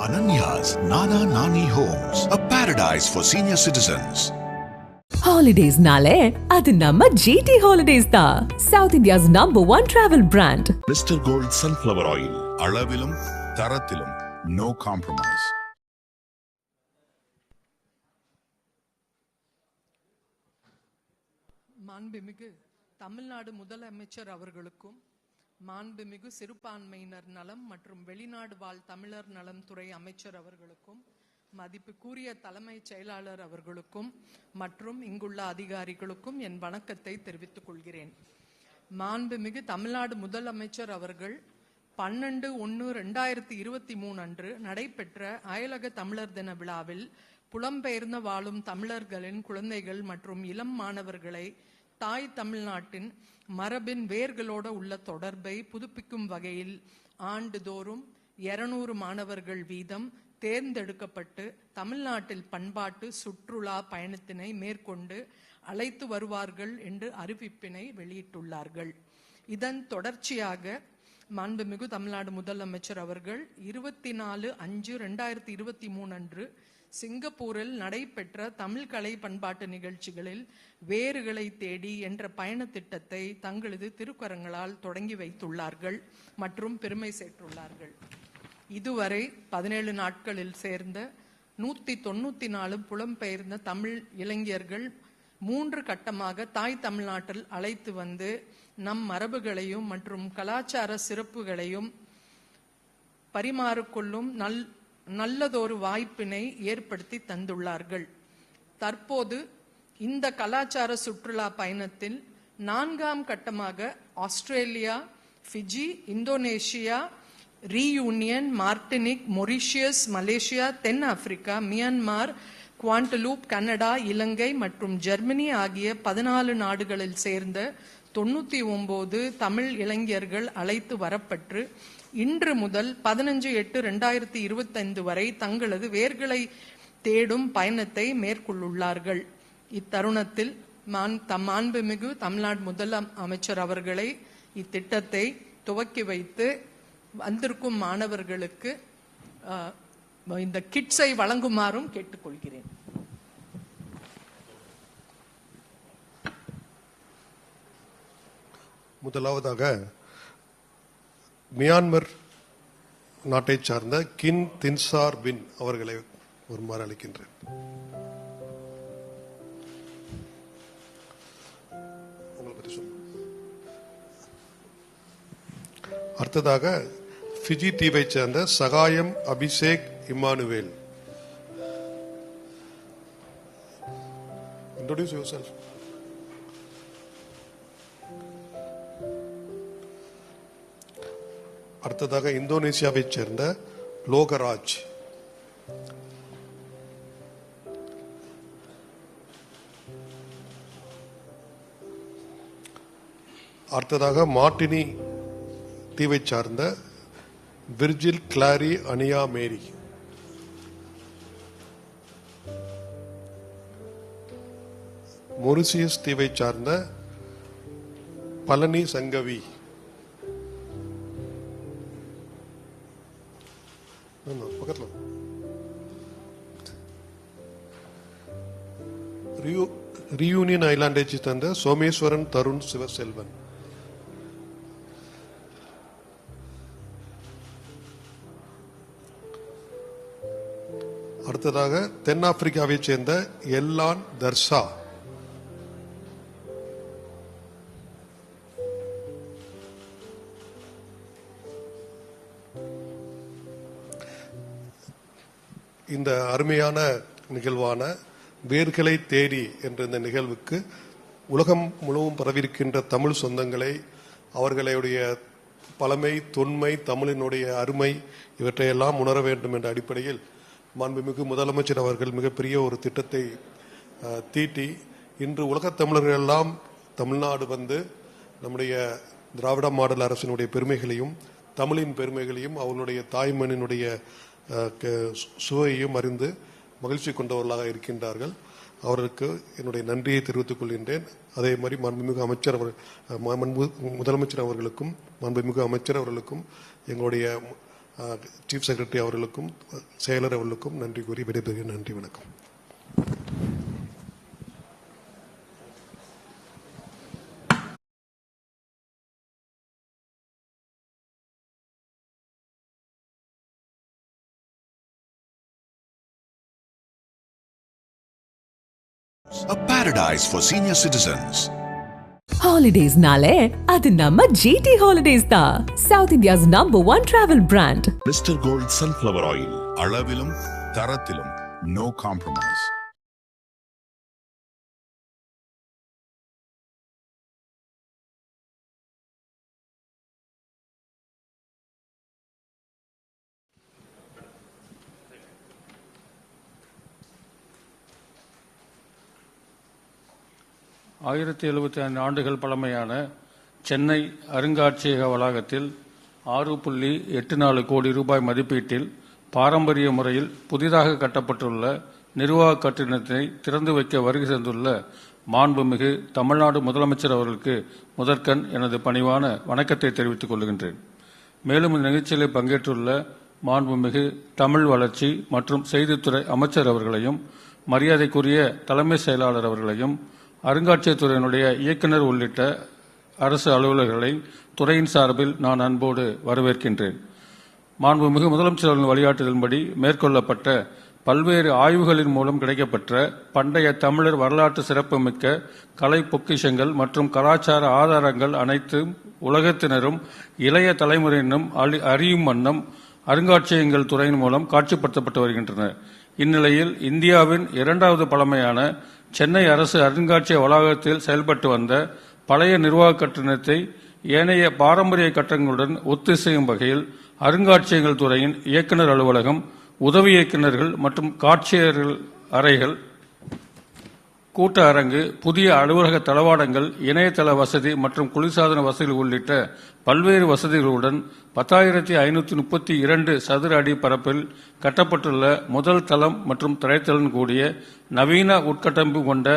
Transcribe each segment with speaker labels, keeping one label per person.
Speaker 1: Ananya's Nana Nani Homes, a paradise for senior citizens.
Speaker 2: ஹாலிடேஸ்னாலே அது நம்ம ஜிடி ஹாலிடேஸ் தான் south India's number one travel brand
Speaker 3: Mister Gold sunflower oil அளவிலும் தரத்திலும் no compromise
Speaker 4: மாண்புமிகு தமிழ்நாடு முதலமைச்சர் அவர்களுக்கும் மாண்புமிகு சிறுபான்மையினர் நலம் மற்றும் வெளிநாடு வாழ் தமிழர் நலம் துறை அமைச்சர் அவர்களுக்கும் மதிப்புக்குரிய தலைமைச் செயலாளர் அவர்களுக்கும் மற்றும் இங்குள்ள அதிகாரிகளுக்கும் என் வணக்கத்தை தெரிவித்துக் கொள்கிறேன். மாண்புமிகு தமிழ்நாடு முதலமைச்சர் அவர்கள் பன்னெண்டு ஒன்று ரெண்டாயிரத்தி இருபத்தி மூணு அன்று நடைபெற்ற அயலக தமிழர் தின விழாவில் புலம்பெயர்ந்து வாழும் தமிழர்களின் குழந்தைகள் மற்றும் இளம் மாணவர்களை தாய் தமிழ்நாட்டின் மரபின் வேர்களோட உள்ள தொடர்பை புதுப்பிக்கும் வகையில் ஆண்டுதோறும் இருநூறு மாணவர்கள் வீதம் தேர்ந்தெடுக்கப்பட்டு தமிழ்நாட்டில் பண்பாட்டு சுற்றுலா பயணத்தினை மேற்கொண்டு அழைத்து வருவார்கள் என்று அறிவிப்பினை வெளியிட்டுள்ளார்கள். இதன் தொடர்ச்சியாக மாண்புமிகு தமிழ்நாடு முதலமைச்சர் அவர்கள் இருபத்தி நாலு அஞ்சு ரெண்டாயிரத்தி இருபத்தி மூணு அன்று சிங்கப்பூரில் நடைபெற்ற தமிழ் கலை பண்பாட்டு நிகழ்ச்சிகளில் வேறுகளை தேடி என்ற பயண திட்டத்தை தங்களது திருக்கரங்களால் தொடங்கி வைத்துள்ளார்கள் மற்றும் பெருமை சேர்த்துள்ளார்கள். இதுவரை பதினேழு நாட்களில் சேர்ந்த நூற்றி தொண்ணூற்றி நாலு புலம்பெயர்ந்த தமிழ் இளைஞர்கள் மூன்று கட்டமாக தாய் தமிழ்நாட்டில் அழைத்து வந்து நம் மரபுகளையும் மற்றும் கலாச்சார சிறப்புகளையும் பரிமாறிக்கொள்ளும் நல் நல்லதொரு வாய்ப்பினை ஏற்படுத்தி தந்துள்ளார்கள். தற்போது இந்த கலாச்சார சுற்றுலா பயணத்தில் நான்காம் கட்டமாக Australia Fiji Indonesia Reunion Martinique Mauritius Malaysia தென் ஆப்பிரிக்கா மியான்மார் குவாண்டலூப் கனடா இலங்கை மற்றும் ஜெர்மனி ஆகிய பதினாலு நாடுகளில் சேர்ந்த தொண்ணூத்தி ஒன்பது தமிழ் இளைஞர்கள் அழைத்து வரப்பட்டு இன்று முதல் பதினஞ்சு எட்டு ரெண்டாயிரத்தி இருபத்தைந்து வரை தங்களது வேர்களை தேடும் பயணத்தை மேற்கொள்ளுள்ளார்கள். இத்தருணத்தில் மான் தம் மாண்புமிகு தமிழ்நாடு முதல் அமைச்சர் அவர்களை இத்திட்டத்தை துவக்கி வைத்து வந்திருக்கும் மாணவர்களுக்கு இந்த கிட்ஸை வழங்குமாறும் கேட்டுக்கொள்கிறேன்.
Speaker 5: முதலாவதாக மியான்மர் நாட்டை சார்ந்த கின் தின்சார் பின் அவர்களை ஒருமாறு அளிக்கின்றேன் அடுத்ததாக ஃபிஜி தீவை சேர்ந்த Sahayam Abhishek Emmanuel. Introduce yourself அடுத்ததாக இந்தோனேசியாவைச் சேர்ந்த லோகராஜ். அடுத்ததாக மார்டினி தீவைச் சார்ந்த விர்ஜில் கிளாரி அனியா மேரி. மொரிசியஸ் தீவைச் சார்ந்த பழனி சங்கவி. பக்கத்தில். ரியூ ரியூனியன் ஐலாண்டை சேர்ந்த சோமேஸ்வரன் தருண் சிவசெல்வன். அடுத்ததாக தென்னாப்பிரிக்காவைச் சேர்ந்த எல்லான் தர்சா இந்த அருமையான நிகழ்வான வேர்களை தேடி என்ற இந்த நிகழ்வுக்கு உலகம் முழுவதும் பரவியிருக்கின்ற தமிழ் சொந்தங்களை அவர்களுடைய பழமை தொன்மை தமிழினுடைய அருமை இவற்றையெல்லாம் உணர வேண்டும் என்ற அடிப்படையில் மாண்புமிகு முதலமைச்சர் அவர்கள் மிகப்பெரிய ஒரு திட்டத்தை தீட்டி இன்று உலகத் தமிழர்கள் எல்லாம் தமிழ்நாடு வந்து நம்முடைய திராவிட மாடல் அரசினுடைய பெருமைகளையும் தமிழின் பெருமைகளையும் அவர்களுடைய தாய்மணினுடைய சுவையையும் அறிந்து மகிழ்ச்சி கொண்டவர்களாக இருக்கின்றார்கள். அவர்களுக்கு என்னுடைய நன்றியை தெரிவித்துக் கொள்கின்றேன். அதே மாதிரி மாண்புமிகு அமைச்சர் அவர் முதலமைச்சர் அவர்களுக்கும் மாண்புமிகு அமைச்சர் அவர்களுக்கும் எங்களுடைய சீஃப் செக்ரட்டரி அவர்களுக்கும் செயலர் அவர்களுக்கும் நன்றி கூறி விடைபெறுகிறேன். நன்றி வணக்கம்.
Speaker 1: A paradise for senior citizens.
Speaker 2: ஹாலிடேஸ்னாலே அது நம்ம ஜிடி ஹாலிடேஸ் தான் south India's number one travel brand
Speaker 3: Mister Gold sunflower oil அளவிலும் தரத்திலும் நோ காம்ப்ரமைஸ்
Speaker 6: ஆயிரத்தி எழுபத்தி ஐந்து ஆண்டுகள் பழமையான சென்னை அருங்காட்சியக வளாகத்தில் ஆறு புள்ளி எட்டு நாலு கோடி ரூபாய் மதிப்பீட்டில் பாரம்பரிய முறையில் புதிதாக கட்டப்பட்டுள்ள நிர்வாக கட்டிடத்தை திறந்து வைக்க வருகை தந்துள்ள மாண்புமிகு தமிழ்நாடு முதலமைச்சர் அவர்களுக்கு முதற்கண் எனது பணிவான வணக்கத்தை தெரிவித்துக் கொள்கின்றேன். மேலும் இந்த நிகழ்ச்சியில் பங்கேற்றுள்ள மாண்புமிகு தமிழ் வளர்ச்சி மற்றும் செய்தித்துறை அமைச்சர் அவர்களையும் மரியாதைக்குரிய தலைமை செயலாளர் அவர்களையும் அருங்காட்சியகத்துறையினுடைய இயக்குனர் உள்ளிட்ட அரசு அலுவலர்களை துறையின் சார்பில் நான் அன்போடு வரவேற்கின்றேன். மாண்புமிகு முதலமைச்சர் அவர்களின் வழிகாட்டுதலின்படி மேற்கொள்ளப்பட்ட பல்வேறு ஆய்வுகளின் மூலம் கிடைக்கப்பெற்ற பண்டைய தமிழர் வரலாற்று சிறப்புமிக்க கலை பொக்கிஷங்கள் மற்றும் கலாச்சார ஆதாரங்கள் அனைத்தும் உலகத்தினரும் இளைய தலைமுறையினரும் அறியும் வண்ணம் அருங்காட்சியகங்கள் துறையின் மூலம் காட்சிப்படுத்தப்பட்டு வருகின்றன. இந்நிலையில் இந்தியாவின் இரண்டாவது பழமையான சென்னை அரசு அருங்காட்சியக வளாகத்தில் செயல்பட்டு வந்த பழைய நிர்வாக கட்டணத்தை ஏனைய பாரம்பரிய கட்டணங்களுடன் ஒத்திசையும் வகையில் அருங்காட்சியகங்கள் துறையின் இயக்குனர் அலுவலகம் உதவி இயக்குநர்கள் மற்றும் காட்சியர்கள் அறைகள் கூட்ட அரங்கு புதிய அலுவலக தளவாடங்கள் இணையதள வசதி மற்றும் குளிர்சாதன வசதிகள் உள்ளிட்ட பல்வேறு வசதிகளுடன் பத்தாயிரத்தி ஐநூற்றி முப்பத்தி இரண்டு சதுர அடி பரப்பில் கட்டப்பட்டுள்ள முதல் தளம் மற்றும் திரைத்தளம் கூடிய நவீன உட்கட்டமைப்பு கொண்ட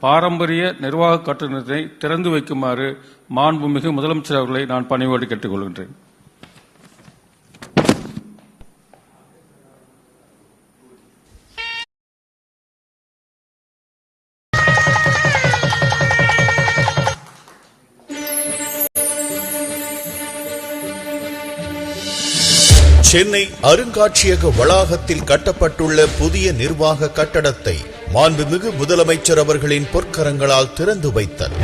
Speaker 6: பாரம்பரிய நிர்வாக கட்டணத்தை திறந்து வைக்குமாறு மாண்புமிகு முதலமைச்சர் அவர்களை நான் பணிவோடு கேட்டுக்கொள்கின்றேன்.
Speaker 7: சென்னை அருங்காட்சியக வளாகத்தில் கட்டப்பட்டுள்ள புதிய நிர்வாக கட்டடத்தை மாண்புமிகு முதலமைச்சர் அவர்களின் பொற்கரங்களால் திறந்து வைத்தார்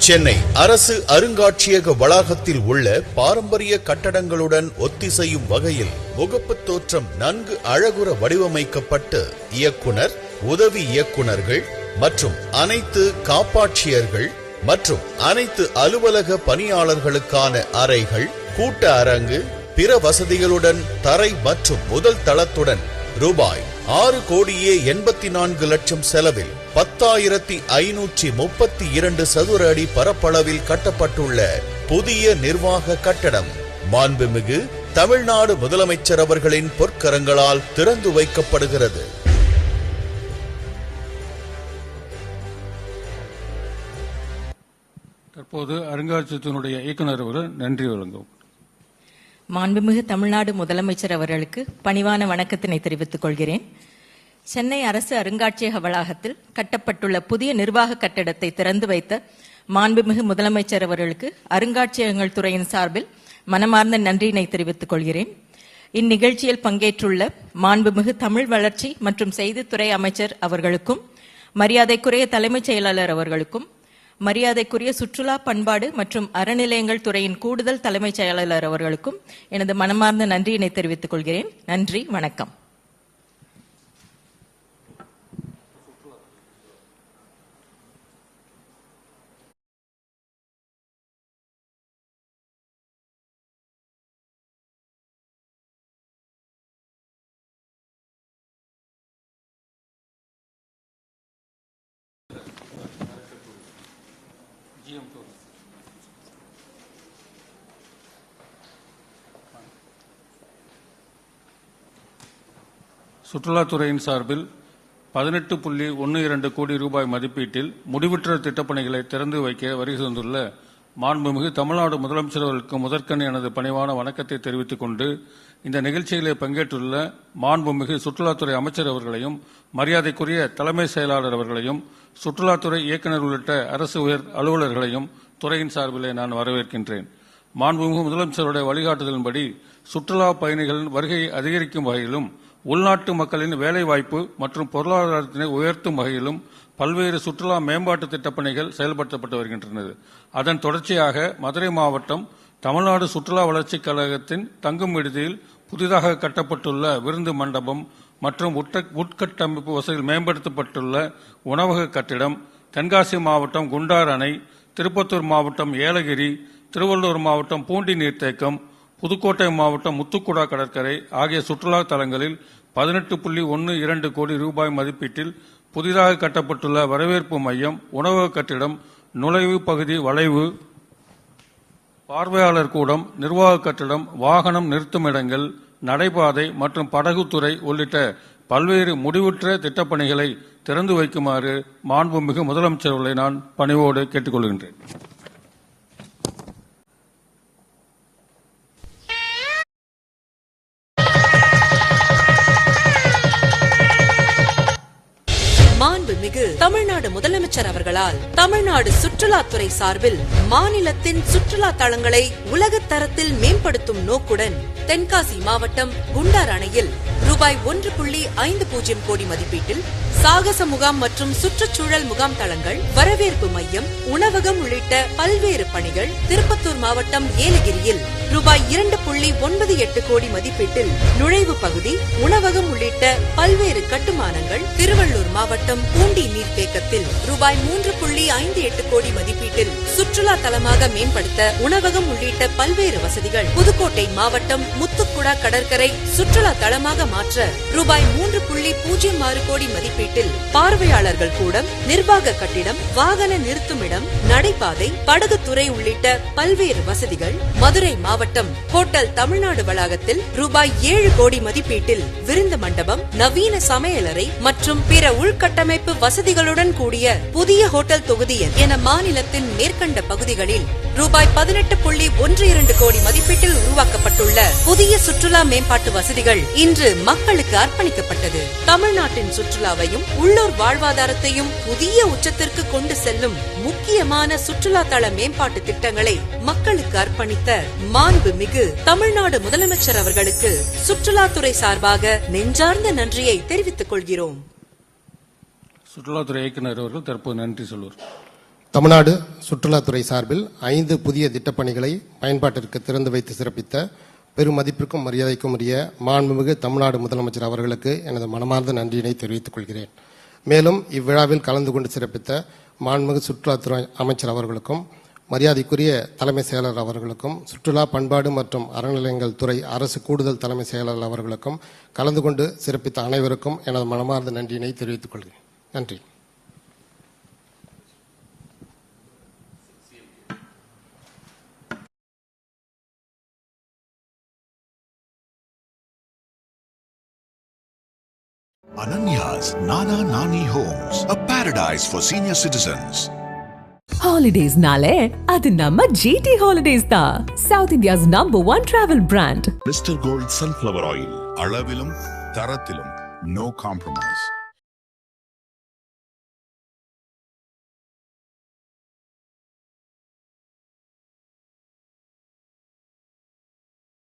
Speaker 7: சென்னை அரசு அருங்காட்சியக வளாகத்தில் உள்ள பாரம்பரிய கட்டடங்களுடன் ஒத்திசையும் வகையில் முகப்பு தோற்றம் நன்கு அழகுற வடிவமைக்கப்பட்டு இயக்குனர் உதவி இயக்குனர்கள் மற்றும் அனைத்து காப்பாட்சியர்கள் மற்றும் அனைத்து அலுவலக பணியாளர்களுக்கான அறைகள் கூட்ட அரங்கு பிற வசதிகளுடன் தரை மற்றும் முதல் தளத்துடன் ரூபாய் ஆறு கோடியே எண்பத்தி நான்கு லட்சம் செலவில் பத்தாயிரத்தி ஐநூற்றி முப்பத்தி இரண்டு சதுர அடி பரப்பளவில் கட்டப்பட்டுள்ள புதிய நிர்வாக கட்டடம். மாண்புமிகு தமிழ்நாடு முதலமைச்சர் அவர்களின் பொற்கரங்களால் திறந்து வைக்கப்படுகிறது.
Speaker 6: தற்போது அருங்காட்சியகத்தினுடைய இயக்குனர் ஒரு நன்றி வழங்கும்.
Speaker 8: மாண்புமிகு தமிழ்நாடு முதலமைச்சர் அவர்களுக்கு பணிவான வணக்கத்தினை தெரிவித்துக் கொள்கிறேன். சென்னை அரசு அருங்காட்சியக வளாகத்தில் கட்டப்பட்டுள்ள புதிய நிர்வாக கட்டடத்தை திறந்து வைத்த மாண்புமிகு முதலமைச்சர் அவர்களுக்கு அருங்காட்சியகங்கள் துறையின் சார்பில் மனமார்ந்த நன்றியினை தெரிவித்துக் கொள்கிறேன். இந்நிகழ்ச்சியில் பங்கேற்றுள்ள மாண்புமிகு தமிழ் வளர்ச்சி மற்றும் செய்தித்துறை அமைச்சர் அவர்களுக்கும் மரியாதைக்குரிய தலைமைச் செயலாளர் அவர்களுக்கும் மரியாதைக்குரிய சுற்றுலா பண்பாடு மற்றும் அறநிலையங்கள் துறையின் கூடுதல் தலைமைச் செயலாளர் அவர்களுக்கும் எனது மனமார்ந்த நன்றியினை தெரிவித்துக் கொள்கிறேன். நன்றி வணக்கம்.
Speaker 6: சுற்றுலாத்துறையின் சார்பில் பதினெட்டு புள்ளி ஒன்று இரண்டு கோடி ரூபாய் மதிப்பீட்டில் முடிவுற்ற திட்டப்பணிகளை திறந்து வைக்க வருகை தந்துள்ள மாண்புமிகு தமிழ்நாடு முதலமைச்சர் அவர்களுக்கு முதற்கண் எனது பணிவான வணக்கத்தை தெரிவித்துக் கொண்டு இந்த நிகழ்ச்சியிலே பங்கேற்றுள்ள மாண்புமிகு சுற்றுலாத்துறை அமைச்சர் அவர்களையும் மரியாதைக்குரிய தலைமை செயலாளர் அவர்களையும் சுற்றுலாத்துறை இயக்குநர் உள்ளிட்ட அரசு உயர் அலுவலர்களையும் துறையின் சார்பிலே நான் வரவேற்கின்றேன். மாண்புமிகு முதலமைச்சருடைய வழிகாட்டுதலின்படி சுற்றுலா பயணிகளின் வருகையை அதிகரிக்கும் வகையிலும் உள்நாட்டு மக்களின் வேலைவாய்ப்பு மற்றும் பொருளாதாரத்தினை உயர்த்தும் வகையிலும் பல்வேறு சுற்றுலா மேம்பாட்டு திட்டப்பணிகள் செயல்படுத்தப்பட்டு வருகின்றன அதன் தொடர்ச்சியாக மதுரை மாவட்டம் தமிழ்நாடு சுற்றுலா வளர்ச்சிக் கழகத்தின் தங்கும் விடுதியில் புதிதாக கட்டப்பட்டுள்ள விருந்து மண்டபம் மற்றும் உட்கட்டமைப்பு வசதியில் மேம்படுத்தப்பட்டுள்ள உணவக கட்டிடம் தென்காசி மாவட்டம் குண்டார் அணை திருப்பத்தூர் மாவட்டம் ஏலகிரி திருவள்ளூர் மாவட்டம் பூண்டி நீர்த்தேக்கம் புதுக்கோட்டை மாவட்டம் முத்துக்குடா கடற்கரை ஆகிய சுற்றுலா தலங்களில் பதினெட்டு புள்ளி ஒன்று இரண்டு கோடி ரூபாய் மதிப்பீட்டில் புதிதாக கட்டப்பட்டுள்ள வரவேற்பு மையம் உணவக கட்டிடம் நுழைவு பகுதி வளைவு பார்வையாளர் கூடம் நிர்வாக கட்டிடம் வாகனம் நிறுத்தும் இடங்கள் நடைபாதை மற்றும் படகுத்துறை உள்ளிட்ட பல்வேறு முடிவுற்ற திட்டப்பணிகளை திறந்து வைக்குமாறு மாண்புமிகு முதலமைச்சர் நான் பணிவோடு கேட்டுக்கொள்கின்றேன்.
Speaker 9: தமிழ்நாடு முதலமைச்சர் அவர்களால் தமிழ்நாடு சுற்றுலாத்துறை சார்பில் மாநிலத்தின் சுற்றுலா தளங்களை உலக தரத்தில் மேம்படுத்தும் நோக்குடன் தென்காசி மாவட்டம் குண்டார் அணையில் ரூபாய் ஒன்று புள்ளி ஐந்து பூஜ்ஜியம் கோடி மதிப்பீட்டில் சாகச முகாம் மற்றும் சுற்றுச்சூழல் முகாம் தளங்கள் வரவேற்பு மையம் உணவகம் உள்ளிட்ட பல்வேறு பணிகள் திருப்பத்தூர் மாவட்டம் ஏலகிரியில் ரூபாய் இரண்டு புள்ளி ஒன்பது எட்டு கோடி மதிப்பீட்டில் நுழைவு பகுதி உணவகம் உள்ளிட்ட பல்வேறு கட்டுமானங்கள் திருவள்ளூர் மாவட்டம் பூண்டி நீர்த்தேக்கத்தில் ரூபாய் மூன்று புள்ளி ஐந்து எட்டு கோடி மதிப்பீட்டில் சுற்றுலா தலமாக மேம்படுத்த உணவகம் உள்ளிட்ட பல்வேறு வசதிகள். புதுக்கோட்டை மாவட்டம் முத்துக்குடா கடற்கரை சுற்றுலா தளமாக மாற்ற ரூபாய் மூன்று புள்ளி பூஜ்ஜியம் ஆறு கோடி மதிப்பீட்டில் பார்வையாளர்கள் கூடம் நிர்வாக கட்டிடம் வாகன நிறுத்துமிடம் நடைபாதை படகுத்துறை உள்ளிட்ட பல்வேறு வசதிகள். மதுரை மாவட்டம் ஹோட்டல் தமிழ்நாடு வளாகத்தில் ரூபாய் ஏழு கோடி மதிப்பீட்டில் விருந்து மண்டபம் நவீன சமையலறை மற்றும் பிற உள்கட்டமைப்பு வசதிகள் வசதிகளுடன் கூடிய புதிய ஹோட்டல் தொகுதி என மாநிலத்தின் மேற்கண்ட பகுதிகளில் ரூபாய் பதினெட்டு புள்ளி ஒன்று இரண்டு கோடி மதிப்பீட்டில் உருவாக்கப்பட்டுள்ள புதிய சுற்றுலா மேம்பாட்டு வசதிகள் இன்று மக்களுக்கு அர்ப்பணிக்கப்பட்டது. தமிழ்நாட்டின் சுற்றுலாவையும் உள்ளூர் வாழ்வாதாரத்தையும் புதிய உச்சத்திற்கு கொண்டு செல்லும் முக்கியமான சுற்றுலா தள மேம்பாட்டு திட்டங்களை மக்களுக்கு அர்ப்பணித்த மாண்பு மிகு தமிழ்நாடு முதலமைச்சர் அவர்களுக்கு சுற்றுலாத்துறை சார்பாக நெஞ்சார்ந்த நன்றியை தெரிவித்துக் கொள்கிறோம்.
Speaker 6: சுற்றுலாத்துறை இயக்குநர் அவர்கள் தற்போது நன்றி சொல்வார்.
Speaker 10: தமிழ்நாடு சுற்றுலாத்துறை சார்பில் ஐந்து புதிய திட்டப்பணிகளை பயன்பாட்டிற்கு திறந்து வைத்து சிறப்பித்த பெருமதிப்பிற்கும் மரியாதைக்கும் உரிய மாண்புமிகு தமிழ்நாடு முதலமைச்சர் அவர்களுக்கு எனது மனமார்ந்த நன்றியினை தெரிவித்துக் கொள்கிறேன். மேலும் இவ்விழாவில் கலந்து கொண்டு சிறப்பித்த மாண்புமிகு சுற்றுலாத்துறை அமைச்சர் அவர்களுக்கும் மரியாதைக்குரிய தலைமை செயலர் அவர்களுக்கும் சுற்றுலா பண்பாடு மற்றும் அறநிலையங்கள் துறை அரசு கூடுதல் தலைமை செயலர் அவர்களுக்கும் கலந்து கொண்டு சிறப்பித்த அனைவருக்கும் எனது மனமார்ந்த நன்றியினை தெரிவித்துக் கொள்கிறேன். நன்றி.
Speaker 1: Ananya's Nana Nani Homes, a paradise for senior citizens.
Speaker 2: ஹாலிடேஸ்னாலே அது நம்ம ஜிடி ஹாலிடேஸ் தான் south India's number one travel brand
Speaker 3: Mister Gold sunflower oil அளவிலும் தரத்திலும் நோ காம்ப்ரமைஸ்